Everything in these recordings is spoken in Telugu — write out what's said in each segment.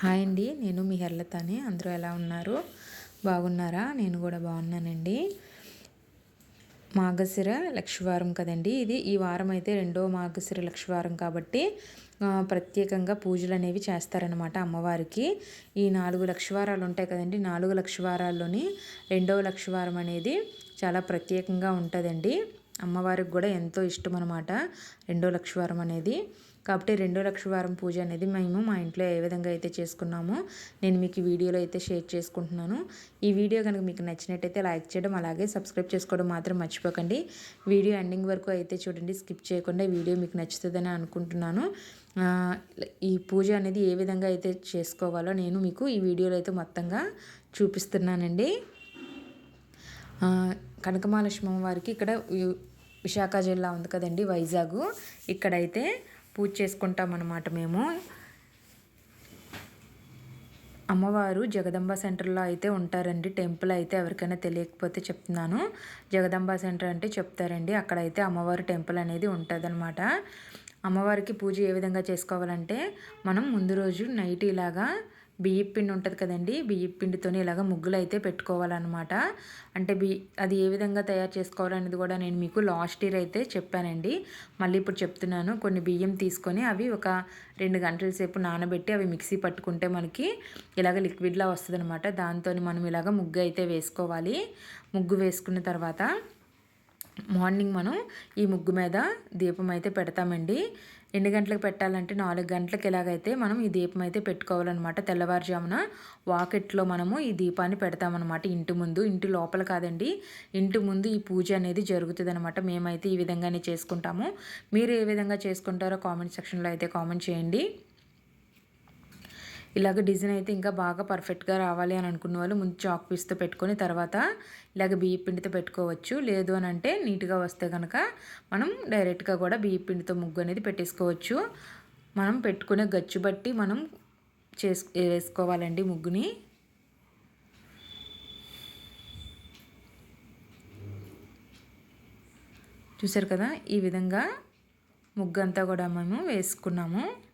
హాయ్ అండి నేను మీ హెర్లతాని. అందరూ ఎలా ఉన్నారు? బాగున్నారా? నేను కూడా బాగున్నానండి. మాగశిర లక్షవారం కదండి. ఇది ఈ వారం అయితే రెండో మాగశిర లక్షవారం కాబట్టి ప్రత్యేకంగా పూజలు అనేవి చేస్తారనమాట అమ్మవారికి. ఈ నాలుగు లక్షవారాలు ఉంటాయి కదండి. నాలుగు లక్షవారాల్లోని రెండవ లక్షవారం అనేది చాలా ప్రత్యేకంగా ఉంటుందండి. అమ్మవారికి కూడా ఎంతో ఇష్టం అనమాట రెండో లక్షవారం అనేది. కాబట్టి రెండో లక్ష వారం పూజ అనేది మేము మా ఇంట్లో ఏ విధంగా అయితే చేసుకున్నామో నేను మీకు వీడియోలో అయితే షేర్ చేసుకుంటున్నాను. ఈ వీడియో కనుక మీకు నచ్చినట్టయితే లైక్ చేయడం అలాగే సబ్స్క్రైబ్ చేసుకోవడం మాత్రం మర్చిపోకండి. వీడియో ఎండింగ్ వరకు అయితే చూడండి స్కిప్ చేయకుండా వీడియో మీకు నచ్చుతుందని అనుకుంటున్నాను. ఈ పూజ అనేది ఏ విధంగా అయితే చేసుకోవాలో నేను మీకు ఈ వీడియోలో అయితే మొత్తంగా చూపిస్తున్నానండి. కనకమాలక్ష్మి వారికి ఇక్కడ విశాఖ జిల్లా ఉంది కదండి వైజాగ్. ఇక్కడైతే పూజ చేసుకుంటాం అన్నమాట మేము. అమ్మవారు జగదంబ సెంటర్లో అయితే ఉంటారండి. టెంపుల్ అయితే ఎవరికైనా తెలియకపోతే చెప్తున్నాను. జగదంబ సెంటర్ అంటే చెప్తారండి. అక్కడైతే అమ్మవారు టెంపుల్ అనేది ఉంటుందన్నమాట. అమ్మవారికి పూజ ఏ విధంగా చేసుకోవాలంటే మనం ముందు రోజు నైట్ ఇలాగా బియ్య పిండి ఉంటుంది కదండి. బియ్య పిండితో ఇలాగ ముగ్గులు అయితే పెట్టుకోవాలన్నమాట. అంటే బి అది ఏ విధంగా తయారు చేసుకోవాలనేది కూడా నేను మీకు లాస్ట్ ఇయర్ అయితే చెప్పానండి. మళ్ళీ ఇప్పుడు చెప్తున్నాను. కొన్ని బియ్యం తీసుకొని అవి ఒక రెండు గంటల సేపు నానబెట్టి అవి మిక్సీ పట్టుకుంటే మనకి ఇలాగ లిక్విడ్లా వస్తుంది అనమాట దాంతో మనం ఇలాగ ముగ్గు అయితే వేసుకోవాలి. ముగ్గు వేసుకున్న తర్వాత మార్నింగ్ మనం ఈ ముగ్గు మీద దీపం అయితే పెడతామండి. ఎన్ని గంటలకు పెట్టాలంటే నాలుగు గంటలకు ఎలాగైతే మనం ఈ దీపం అయితే పెట్టుకోవాలన్నమాట. తెల్లవారుజామున వాకెట్లో మనము ఈ దీపాన్ని పెడతామన్నమాట ఇంటి ముందు. ఇంటి లోపల కాదండి ఇంటి ముందు ఈ పూజ అనేది జరుగుతుంది అనమాట మేమైతే ఈ విధంగానే చేసుకుంటాము. మీరు ఏ విధంగా చేసుకుంటారో కామెంట్ సెక్షన్లో అయితే కామెంట్ చేయండి. ఇలాగ డిజైన్ అయితే ఇంకా బాగా పర్ఫెక్ట్గా రావాలి అని అనుకున్న వాళ్ళు ముందు చాక్ పీస్తో పెట్టుకొని తర్వాత ఇలాగ బియ్య పిండితో పెట్టుకోవచ్చు. లేదు అని అంటే నీట్గా వస్తే కనుక మనం డైరెక్ట్గా కూడా బియ్య పిండితో ముగ్గు అనేది పెట్టేసుకోవచ్చు. మనం పెట్టుకునే గచ్చు బట్టి మనం చేసు వేసుకోవాలండి ముగ్గుని. చూసారు కదా? ఈ విధంగా ముగ్గు అంతా కూడా మేము వేసుకున్నాము.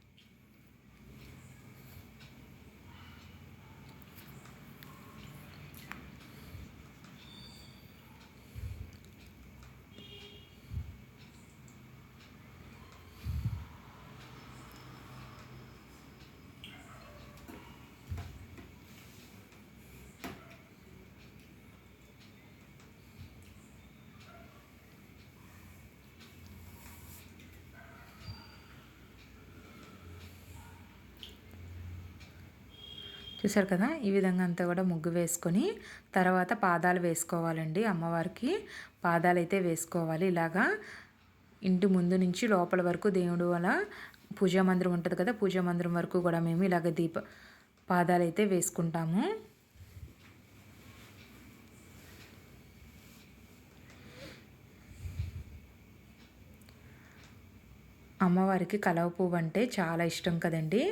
చూసారు కదా? ఈ విధంగా అంతా కూడా ముగ్గు వేసుకొని తర్వాత పాదాలు వేసుకోవాలండి అమ్మవారికి. పాదాలు అయితే వేసుకోవాలి. ఇలాగా ఇంటి ముందు నుంచి లోపల వరకు దేవుడు వల్ల పూజా మందిరం ఉంటుంది కదా? పూజా మందిరం వరకు కూడా మేము ఇలాగ దీప పాదాలు అయితే వేసుకుంటాము. అమ్మవారికి కలవ పువ్వు అంటే చాలా ఇష్టం కదండి.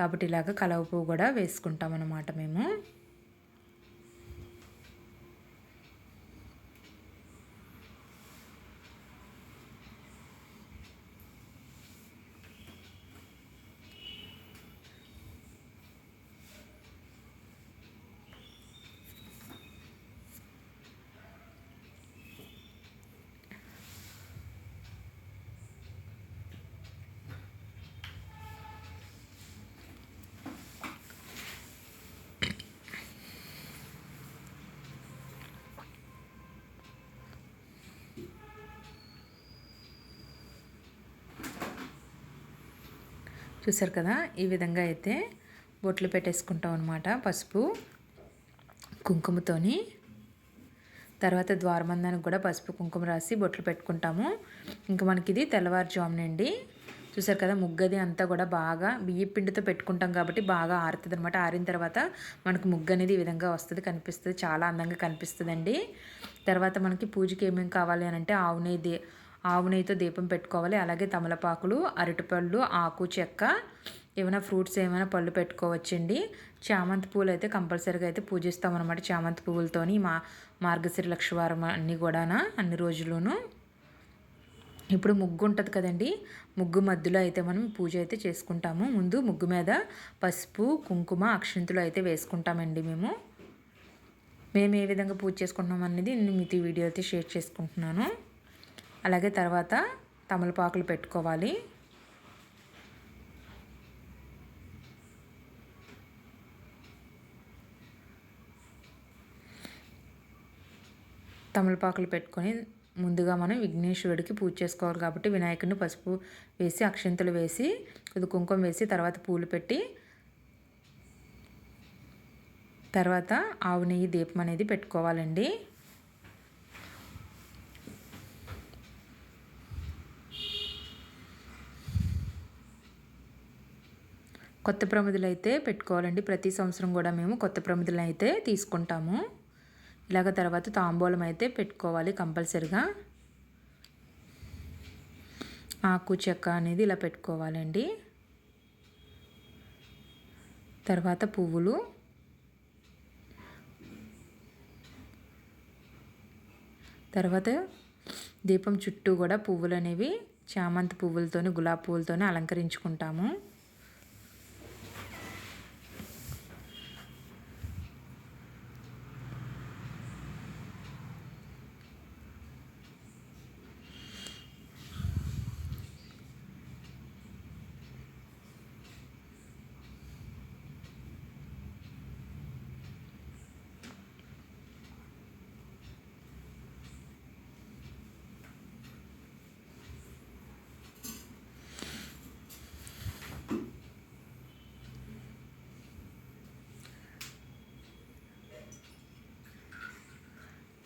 కాబట్టి ఇలాగ కలవ పువ్వు కూడా వేసుకుంటాం అన్నమాట మేము. చూసారు కదా? ఈ విధంగా అయితే బొట్లు పెట్టేసుకుంటాం అనమాట పసుపు కుంకుమతోని. తర్వాత ద్వారబంధానికి కూడా పసుపు కుంకుమ రాసి బొట్లు పెట్టుకుంటాము. ఇంకా మనకి ఇది తెల్లవారుజామునండి చూసారు కదా? ముగ్గది అంతా కూడా బాగా బియ్య పిండితో పెట్టుకుంటాం కాబట్టి బాగా ఆరుతుంది అనమాట ఆరిన తర్వాత మనకు ముగ్గు అనేది ఈ విధంగా వస్తుంది కనిపిస్తుంది చాలా అందంగా కనిపిస్తుందండి. తర్వాత మనకి పూజకి ఏమేమి కావాలి అని అంటే ఆవు నెయ్యి ఆవు నెయ్యితో దీపం పెట్టుకోవాలి. అలాగే తమలపాకులు అరటిపళ్ళు ఆకు చెక్క ఏమైనా ఫ్రూట్స్ ఏమైనా పళ్ళు పెట్టుకోవచ్చండి. చామంతి పూలు అయితే కంపల్సరీగా అయితే పూజిస్తాం అనమాట చామంతి పువ్వులతోని మా మార్గశిర లక్షవారం అన్నీ కూడానా అన్ని రోజుల్లోనూ ఇప్పుడు ముగ్గు ఉంటుంది కదండి ముగ్గు మధ్యలో అయితే మనం పూజ అయితే చేసుకుంటాము. ముందు ముగ్గు మీద పసుపు కుంకుమ అక్షంతులు అయితే వేసుకుంటామండి మేము. మేము ఏ విధంగా పూజ చేసుకుంటున్నాం అనేది నేను మీతో వీడియో అయితే షేర్ చేసుకుంటున్నాను. అలాగే తర్వాత తమలపాకులు పెట్టుకోవాలి. తమలపాకులు పెట్టుకొని ముందుగా మనం విఘ్నేశ్వరుడికి పూజ చేసుకోవాలి కాబట్టి వినాయకుడిని పసుపు వేసి అక్షంతలు వేసి ఇది కుంకుమ వేసి తర్వాత పూలు పెట్టి తర్వాత ఆవు నెయ్యి దీపం అనేది పెట్టుకోవాలండి. కొత్త ప్రమిదులు అయితే పెట్టుకోవాలండి. ప్రతి సంవత్సరం కూడా మేము కొత్త ప్రమిదులు అయితే తీసుకుంటాము. ఇలాగ తర్వాత తాంబూలం అయితే పెట్టుకోవాలి కంపల్సరిగా. ఆకు చెక్క అనేది ఇలా పెట్టుకోవాలండి. తర్వాత పువ్వులు. తర్వాత దీపం చుట్టూ కూడా పువ్వులు అనేవి చామంతి పువ్వులతోని గులాబీ పువ్వులతోని అలంకరించుకుంటాము.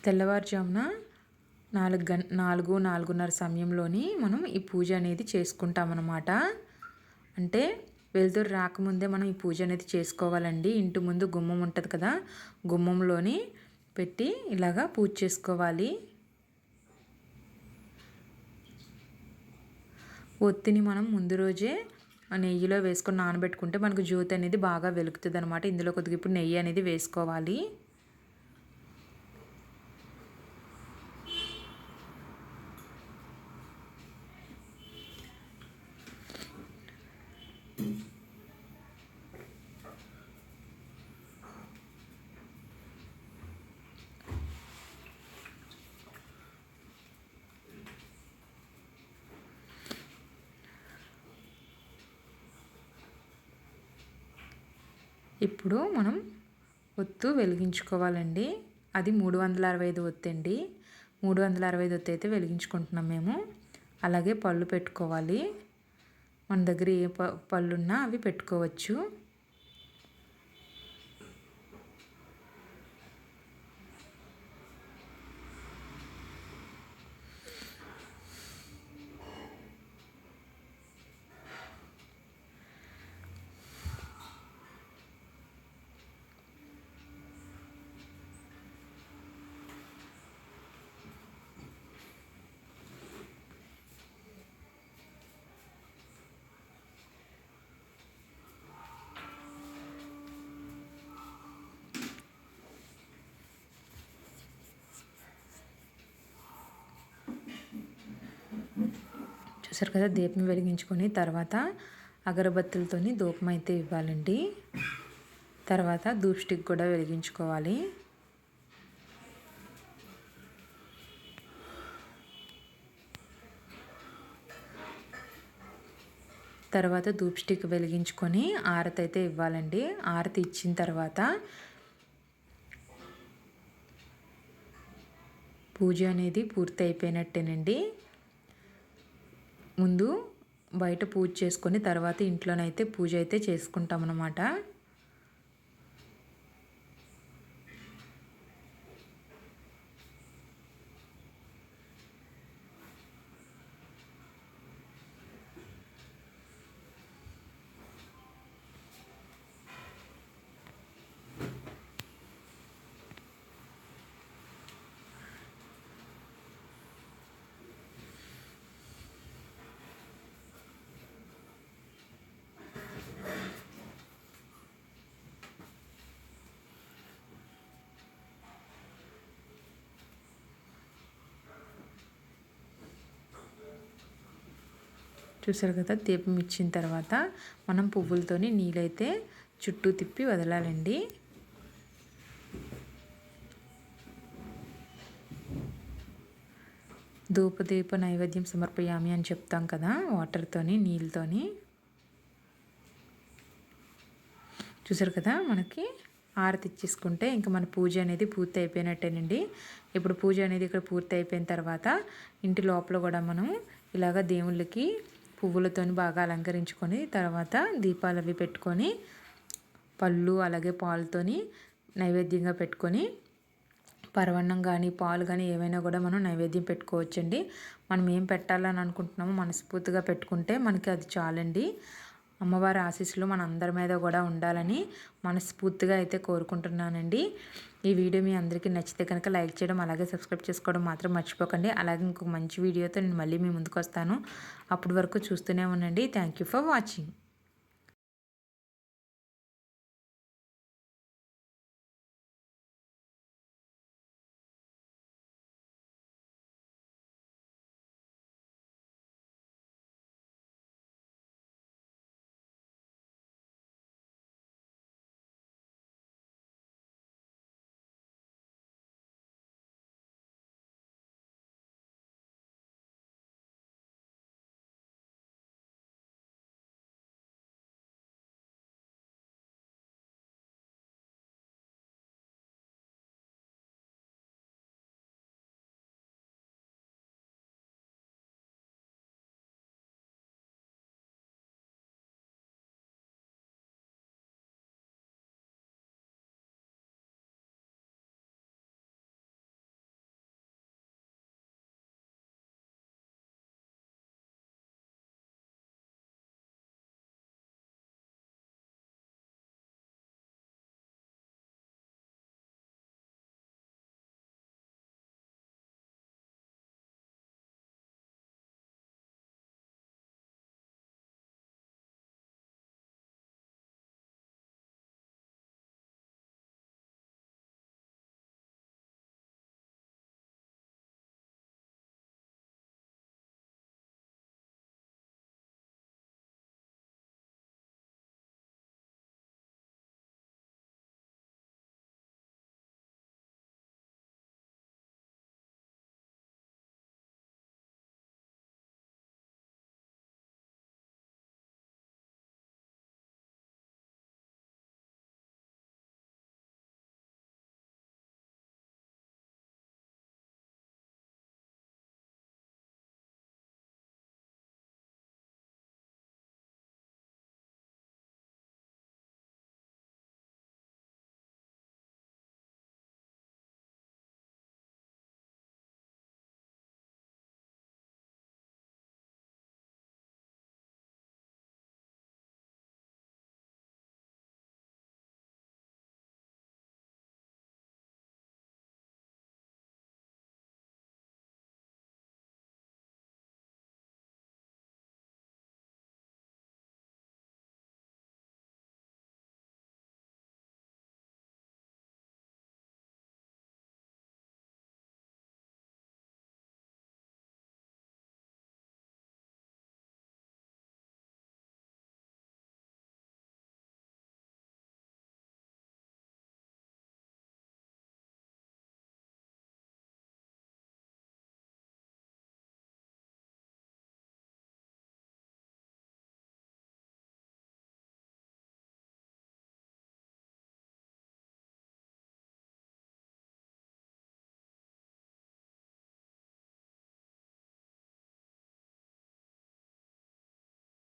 తెల్లవారుజామున నాలుగు గం నాలుగు నాలుగున్నర సమయంలోని మనం ఈ పూజ అనేది చేసుకుంటామన్నమాట. అంటే వెలుతురు రాకముందే మనం ఈ పూజ అనేది చేసుకోవాలండి. ఇంటి ముందు గుమ్మం ఉంటుంది కదా గుమ్మంలోని పెట్టి ఇలాగా పూజ చేసుకోవాలి. ఒత్తిని మనం ముందు రోజే నెయ్యిలో వేసుకొని నానబెట్టుకుంటే మనకు జ్యోతి అనేది బాగా వెలుగుతుంది అనమాట ఇందులో కొద్దిగా ఇప్పుడు నెయ్యి అనేది వేసుకోవాలి. ఇప్పుడు మనం ఒత్తు వెలిగించుకోవాలండి. అది మూడు వందల అరవై ఐదు ఒత్తి అండి. మూడు వందల అరవై ఐదు ఒత్తి అయితే వెలిగించుకుంటున్నాం మేము. అలాగే పళ్ళు పెట్టుకోవాలి. మన దగ్గర ఏ పళ్ళున్నా అవి పెట్టుకోవచ్చు. చూసారు కదా దీపం వెలిగించుకొని తర్వాత అగరబత్తులతోని ధూపం అయితే ఇవ్వాలండి. తర్వాత ధూప్ స్టిక్ కూడా వెలిగించుకోవాలి. తర్వాత ధూప్ స్టిక్ వెలిగించుకొని ఆరతి అయితే ఇవ్వాలండి. ఆరతి ఇచ్చిన తర్వాత పూజ అనేది పూర్తి అయిపోయినట్టేనండి ముందు బయట పూజ చేసుకొని తర్వాత ఇంట్లోనైతే పూజ అయితే చేసుకుంటాం అన్నమాట చూసారు కదా దీపం ఇచ్చిన తర్వాత మనం పువ్వులతోని నీళ్ళైతే చుట్టూ తిప్పి వదలాలండి. ధూపదీప నైవేద్యం సమర్పయామి అని చెప్తాం కదా వాటర్తోని నీళ్ళతోని. చూసారు కదా మనకి ఆరతి ఇచ్చేసుకుంటే ఇంకా మన పూజ అనేది పూర్తి అయిపోయినట్టేనండి. ఇప్పుడు పూజ అనేది ఇక్కడ పూర్తి అయిపోయిన తర్వాత ఇంటి లోపల కూడా మనం ఇలాగ దేవుళ్ళకి పువ్వులతోని బాగా అలంకరించుకొని తర్వాత దీపాలు అవి పెట్టుకొని పళ్ళు అలాగే పాలుతోని నైవేద్యంగా పెట్టుకొని పరవన్నం కానీ పాలు కానీ ఏవైనా కూడా మనం నైవేద్యం పెట్టుకోవచ్చండి. మనం ఏం పెట్టాలని అనుకుంటున్నామో మనస్ఫూర్తిగా పెట్టుకుంటే మనకి అది చాలండి. అమ్మవారి ఆశీస్సులు మన అందరి మీద కూడా ఉండాలని మనస్ఫూర్తిగా అయితే కోరుకుంటున్నానండి. ఈ వీడియో మీ అందరికీ నచ్చితే కనుక లైక్ చేయడం అలాగే సబ్స్క్రైబ్ చేసుకోవడం మాత్రం మర్చిపోకండి. అలాగే ఇంకొక మంచి వీడియోతో నేను మళ్ళీ మీ ముందుకు వస్తాను. అప్పటి వరకు చూస్తూనే ఉండండి. Thank you for watching